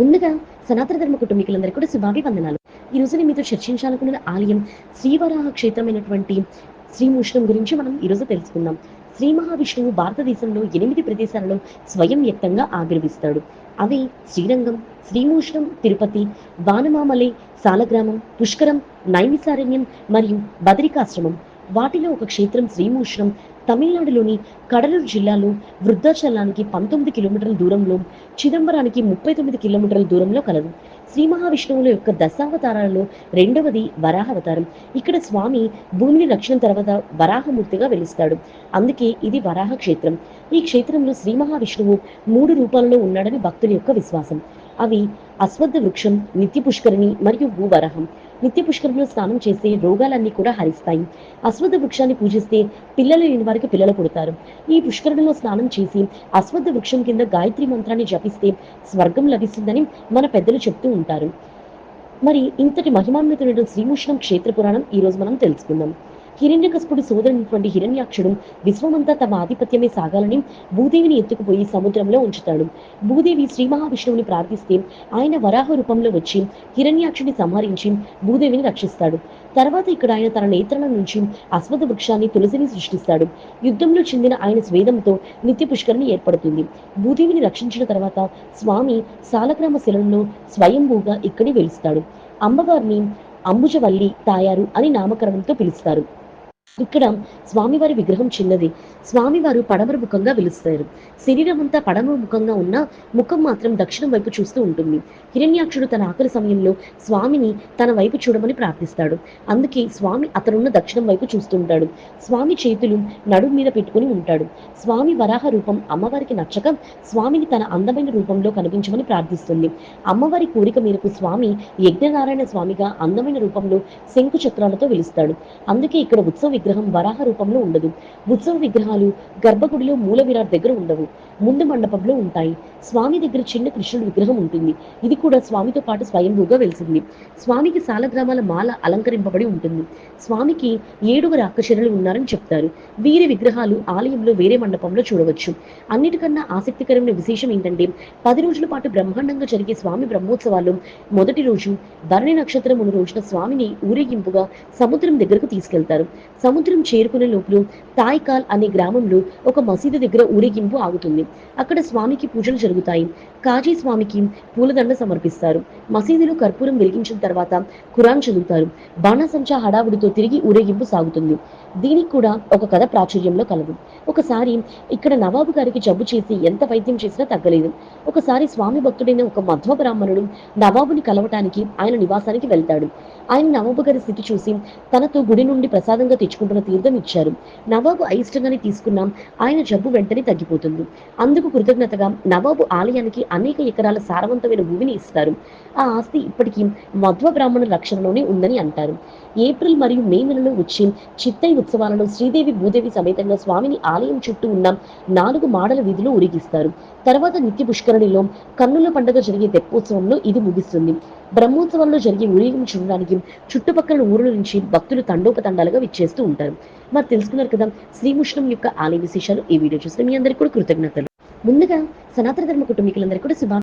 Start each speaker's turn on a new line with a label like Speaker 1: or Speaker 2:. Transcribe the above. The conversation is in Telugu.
Speaker 1: ముందుగా సనాతన ధర్మ కుటుంబీకులందరికీ కూడా శుభాభివందనాలు. ఈ రోజు నేను మీతో చర్చించాలనుకున్న ఆలయం శ్రీవరాహ క్షేత్రమైనటువంటి శ్రీమూషణం గురించి మనం ఈరోజు తెలుసుకుందాం. శ్రీ మహావిష్ణువు భారతదేశంలో ఎనిమిది ప్రదేశాలలో స్వయం వ్యక్తంగా ఆవిర్భిస్తాడు. అవి శ్రీరంగం శ్రీమూషణం తిరుపతి వానమామలై సాలగ్రామం పుష్కరం నైమిసారణ్యం మరియు బదరికాశ్రమం. వాటిలో ఒక క్షేత్రం శ్రీమూషణం తమిళనాడులోని కడలూరు జిల్లాలో వృద్ధాచలానికి పంతొమ్మిది కిలోమీటర్ల దూరంలో చిదంబరానికి ముప్పై తొమ్మిది కిలోమీటర్ల దూరంలో కలదు. శ్రీ మహావిష్ణువుల యొక్క దశావతారాలలో రెండవది వరాహ అవతారం ఇక్కడ స్వామి భూమిని రక్షణ తర్వాత వరాహమూర్తిగా వెలుస్తాడు. అందుకే ఇది వరాహ క్షేత్రం. ఈ క్షేత్రంలో శ్రీ మహావిష్ణువు మూడు రూపాలలో ఉన్నాడని భక్తుల యొక్క విశ్వాసం. అవి అశ్వద్ధ వృక్షం నిత్య పుష్కరిణి మరియు భూవరాహం. నిత్య పుష్కరంలో స్నానం చేస్తే రోగాలన్నీ కూడా హరిస్తాయి. అశ్వత్థ వృక్షాన్ని పూజిస్తే పిల్లలు లేని వారికి పిల్లలు పుడతారు. ఈ పుష్కరణలో స్నానం చేసి అశ్వత్థ వృక్షం కింద గాయత్రి మంత్రాన్ని జపిస్తే స్వర్గం లభిస్తుందని మన పెద్దలు చెప్తూ ఉంటారు. మరి ఇంతటి మహిమాన్వితుడు శ్రీముష్ణం క్షేత్ర పురాణం ఈ రోజు మనం తెలుసుకుందాం. హిరణ్యకస్పుడి సోదరునటువంటి హిరణ్యాక్షుడు విశ్వమంతా తమ ఆధిపత్యమే సాగాలని భూదేవిని ఎత్తుకుపోయి సముద్రంలో ఉంచుతాడు. భూదేవి శ్రీ మహావిష్ణువుని ప్రార్థిస్తే ఆయన వరాహ రూపంలో వచ్చి హిరణ్యాక్షుని సంహరించి భూదేవిని రక్షిస్తాడు. తర్వాత ఇక్కడ ఆయన తన నేత్రాల నుంచి అశ్వథ వృక్షాన్ని తులసిని సృష్టిస్తాడు. యుద్ధంలో చెందిన ఆయన స్వేదంతో నిత్య పుష్కరిణి ఏర్పడుతుంది. భూదేవిని రక్షించిన తర్వాత స్వామి సాలగ్రామ శిలంలో స్వయంభూగా ఇక్కడే వెలుస్తాడు. అమ్మవారిని అంబుజవల్లి తాయారు అని నామకరణంతో పిలుస్తారు. ఇక్కడ స్వామివారి విగ్రహం చిన్నది. స్వామివారు పడమర ముఖంగా వెలుస్తారు. శరీరం అంతా పడమర ముఖంగా ఉన్న ముఖం మాత్రం దక్షిణం వైపు చూస్తూ ఉంటుంది. హిరణ్యాక్షుడు తన ఆకలి సమయంలో స్వామిని తన వైపు చూడమని ప్రార్థిస్తాడు. అందుకే స్వామి అతనున్న దక్షిణం వైపు చూస్తుంటాడు. స్వామి చేతులు నడుము మీద పెట్టుకుని ఉంటాడు. స్వామి వరాహ రూపం అమ్మవారికి నచ్చక స్వామిని తన అందమైన రూపంలో కనిపించమని ప్రార్థిస్తుంది. అమ్మవారి కోరిక మేరకు స్వామి యజ్ఞనారాయణ స్వామిగా అందమైన రూపంలో శంకు చక్రాలతో వెలుస్తాడు. అందుకే ఇక్కడ ఉత్సవ విగ్రహం వరాహ రూపంలో ఉండదు. ఉత్సవ విగ్రహాలు గర్భగుడిలో మూల విరాట్ దగ్గర ఉండవు. ముందు మండపంలో ఉంటాయి. స్వామి దగ్గర చిన్న కృష్ణుడి విగ్రహం ఉంటుంది. ఇది కూడా స్వామితో పాటు స్వయంభూగా వెలిసింది. స్వామికి సాలగ్రామాల మాల అలంకరింపబడి ఉంటుంది. స్వామికి ఏడుగురు అక్కశరులు ఉన్నారని చెప్తారు. వీరి విగ్రహాలు ఆలయంలో వేరే మండపంలో చూడవచ్చు. అన్నిటికన్నా ఆసక్తికరమైన విశేషం ఏంటంటే పది రోజుల పాటు బ్రహ్మాండంగా జరిగే స్వామి బ్రహ్మోత్సవాలు మొదటి రోజు భరణి నక్షత్రం ఉన్న రోజున స్వామిని ఊరేగింపుగా సముద్రం దగ్గరకు తీసుకెళ్తారు. సముద్రం చేరుకునే లోపల తాయ్కాల్ అనే గ్రామంలో ఒక మసీదు దగ్గర ఊరేగింపు ఆగుతుంది. అక్కడ స్వామికి పూజలు జరుగుతాయి. కాజీ స్వామికి పూలదండ సమర్పిస్తారు. మసీదులో కర్పూరం వెలిగించిన తర్వాత ఖురాన్ చదువుతారు. బాణాసంచా హడావుడితో తిరిగి ఊరేగింపు సాగుతుంది. దీనికి కూడా ఒక కథ ప్రాచుర్యంలో కలదు. ఒకసారి ఇక్కడ నవాబు గారికి జబ్బు చేసి ఎంత వైద్యం చేసినా తగ్గలేదు. ఒకసారి స్వామి భక్తుడైన ఒక మధ్వ బ్రాహ్మణుడు నవాబుని కలవటానికి ఆయన నివాసానికి వెళ్తాడు. ఆయన నవాబు గారి స్థితి చూసి తనతో గుడి నుండి ప్రసాదంగా తెచ్చుకుంటున్న తీర్థం ఇచ్చారు. నవాబు అయిష్టంగానే తీసుకున్నాం ఆయన జబ్బు వెంటనే తగ్గిపోతుంది. అందుకు కృతజ్ఞతగా నవాబు ఆలయానికి అనేక ఎకరాల సారవంతమైన భూమిని ఇస్తారు. ఆ ఆస్తి ఇప్పటికీ మధ్వ బ్రాహ్మణ రక్షణలోనే ఉందని అంటారు. ఏప్రిల్ మరియు మే నెలలో వచ్చి చిత్తై ఉత్సవాలలో శ్రీదేవి భూదేవి సమేతంగా స్వామిని ఆలయం చుట్టూ ఉన్న నాలుగు మాడల వీధిలో ఉరిగిస్తారు. తర్వాత నిత్య పుష్కరణిలో కన్నుల పండుగ జరిగే తెప్పోత్సవంలో ఇది ముగిస్తుంది. బ్రహ్మోత్సవంలో జరిగే ఊరేగింపు చూడడానికి చుట్టుపక్కల ఊరుల నుంచి భక్తులు తండోపతండాలుగా విచ్చేస్తూ ఉంటారు. మరి తెలుసుకున్నారు కదా శ్రీముష్ణం యొక్క ఆలయ విశేషాలు ఈ వీడియో చూసిన మీ అందరికీ కూడా కృతజ్ఞతలు. ముందుగా సనాతన ధర్మ కుటుంబీకులందరికీ కూడా శుభా